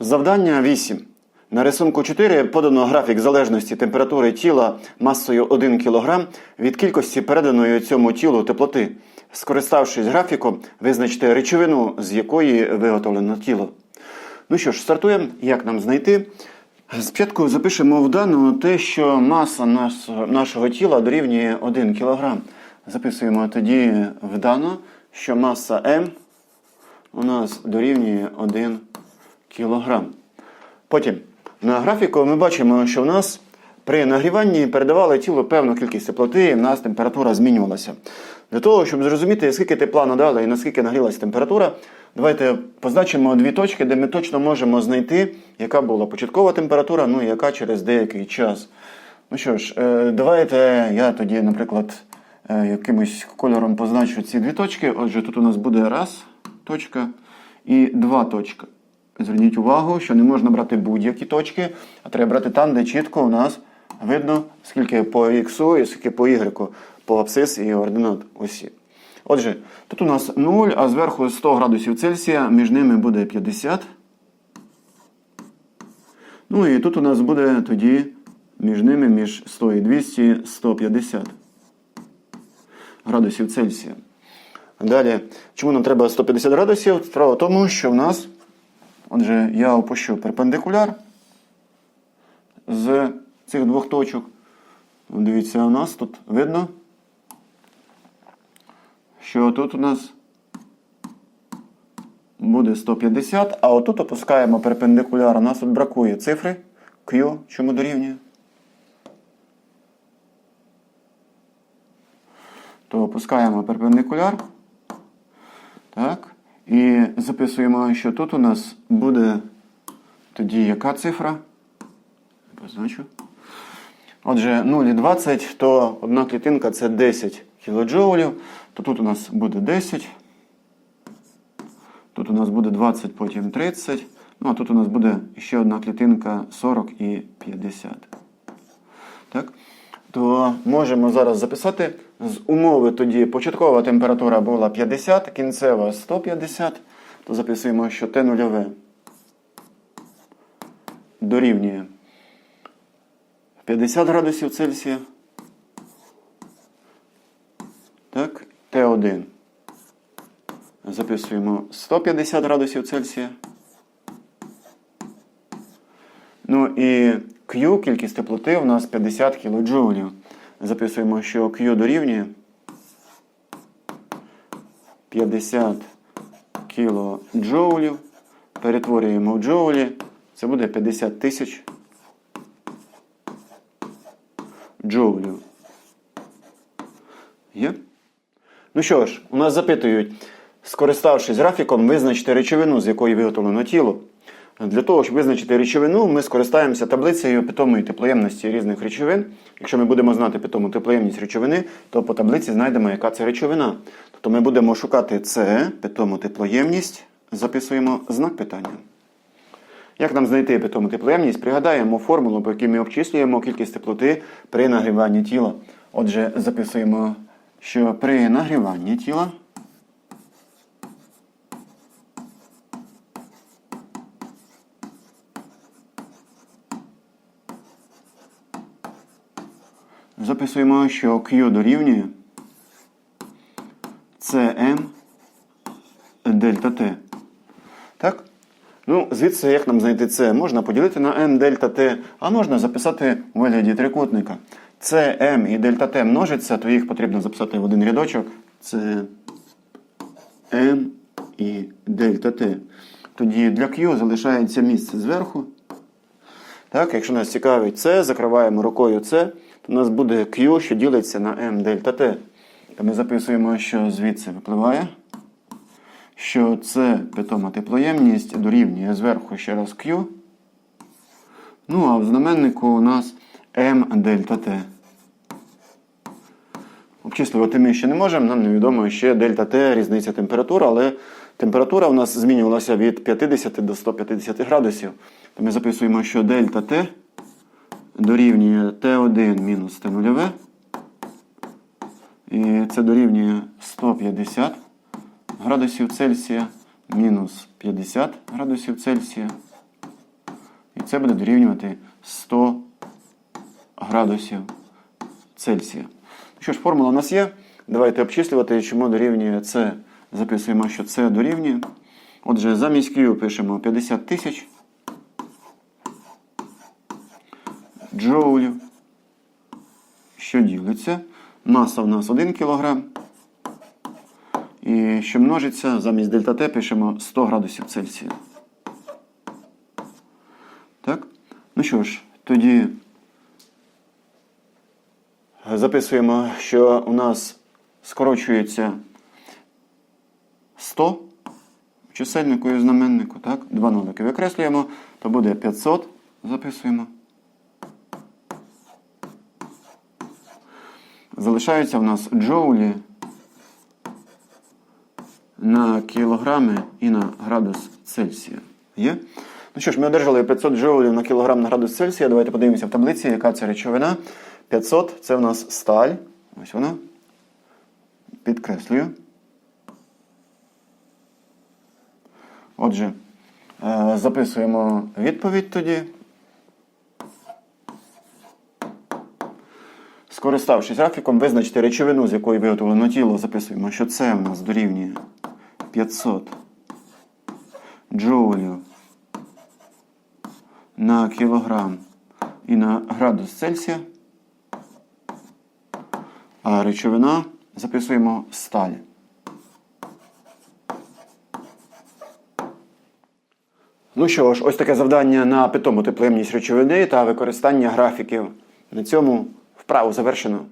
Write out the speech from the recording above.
Завдання 8. На рисунку 4 подано графік залежності температури тіла масою 1 кг від кількості переданої цьому тілу теплоти. Скориставшись графіком, визначте речовину, з якої виготовлено тіло. Ну що ж, стартуємо. Як нам знайти? Спочатку запишемо в дану те, що маса нашого тіла дорівнює 1 кг. Записуємо тоді в дану, що маса М у нас дорівнює 1 кг. Потім на графіку ми бачимо, що в нас при нагріванні передавали тілу певну кількість теплоти, і в нас температура змінювалася. Для того, щоб зрозуміти, скільки тепла надали і наскільки нагрілася температура, давайте позначимо дві точки, де ми точно можемо знайти, яка була початкова температура, ну і яка через деякий час. Ну що ж, е, давайте я тоді, наприклад, е, якимось кольором позначу ці дві точки. Отже, тут у нас буде раз точка і два точка. Зверніть увагу, що не можна брати будь-які точки, а треба брати там, де чітко у нас видно, скільки по х і скільки по y, по абсцис і ординат осі. Отже, тут у нас 0, а зверху 100 градусів Цельсія, між ними буде 50. Ну і тут у нас буде тоді між ними, між 100 і 200, 150 градусів Цельсія. Далі, чому нам треба 150 градусів? Справа в тому, що в нас, отже, я опущу перпендикуляр з цих двох точок. Дивіться, у нас тут видно, що тут у нас буде 150, а отут опускаємо перпендикуляр. У нас тут бракує цифри Q, чому дорівнює. То опускаємо перпендикуляр. Так. І записуємо, що тут у нас буде тоді яка цифра? Позначу. Отже, 0,20, то одна клітинка це 10 кJ, то тут у нас буде 10. Тут у нас буде 20, потім 30. Ну, а тут у нас буде ще одна клітинка 40 і 50. Так? То можемо зараз записати з умови тоді початкова температура була 50, кінцева 150. То записуємо, що Т нульове дорівнює 50 градусів Цельсія. Так, Т1. Записуємо 150 градусів Цельсія. Ну і Q, кількість теплоти, у нас 50 кJ. Записуємо, що Q дорівнює 50 кJ. Перетворюємо в джоулі. Це буде 50 тисяч джоулів. Є? Ну що ж, у нас запитують, скориставшись графіком, визначити речовину, з якої виготовлено тіло. Для того, щоб визначити речовину, ми скористаємося таблицею питомої теплоємності різних речовин. Якщо ми будемо знати питому теплоємність речовини, то по таблиці знайдемо, яка це речовина. Тобто ми будемо шукати С, питому теплоємність, записуємо знак питання. Як нам знайти питому теплоємність? Пригадаємо формулу, по якій ми обчислюємо кількість теплоти при нагріванні тіла. Отже, записуємо, що при нагріванні тіла записуємо, що Q дорівнює CM дельта T. Так? Ну, звідси, як нам знайти це? Можна поділити на m дельта t, а можна записати у вигляді трикутника. Це m і дельта t множиться, то їх потрібно записати в один рядочок. Це m і дельта t. Тоді для Q залишається місце зверху. Так, якщо нас цікавить це, закриваємо рукою це, то у нас буде Q, що ділиться на m дельта t. То ми записуємо, що звідси випливає що це питома теплоємність дорівнює зверху ще раз Q. Ну, а в знаменнику у нас M дельта T. Обчислювати ми ще не можемо, нам невідомо ще дельта T різниця температур, але температура у нас змінювалася від 50 до 150 градусів. То ми записуємо, що дельта T дорівнює T1 мінус T0. І це дорівнює 150 градусів Цельсія мінус 50 градусів Цельсія І це буде дорівнювати 100 градусів Цельсія. Що ж, формула у нас є. Давайте обчислювати, чому дорівнює С. Записуємо, що С дорівнює. Отже, замість Q пишемо 50 тисяч джоулів, що ділиться. Маса у нас 1 кг. І що множиться, замість дельта Т пишемо 100 градусів Цельсія. Так? Ну що ж, тоді записуємо, що у нас скорочується 100 в чисельнику і знаменнику. Так? Два нолики викреслюємо, то буде 500. Записуємо. Залишаються в нас джоулі на кілограми і на градус Цельсія. Є? Ну що ж, ми одержали 500 джоулів на кілограм на градус Цельсія. Давайте подивимося в таблиці, яка це речовина. 500 це в нас сталь. Ось вона. Підкреслюю. Отже, е, записуємо відповідь тоді. Скориставшись графіком, визначте речовину, з якої виготовлено тіло, записуємо, що це у нас дорівнює 500 джоулів на кілограм і на градус Цельсія. А речовина записуємо сталь. Ну що ж, ось таке завдання на питому теплемність речовини та використання графіків. На цьому вправу завершено.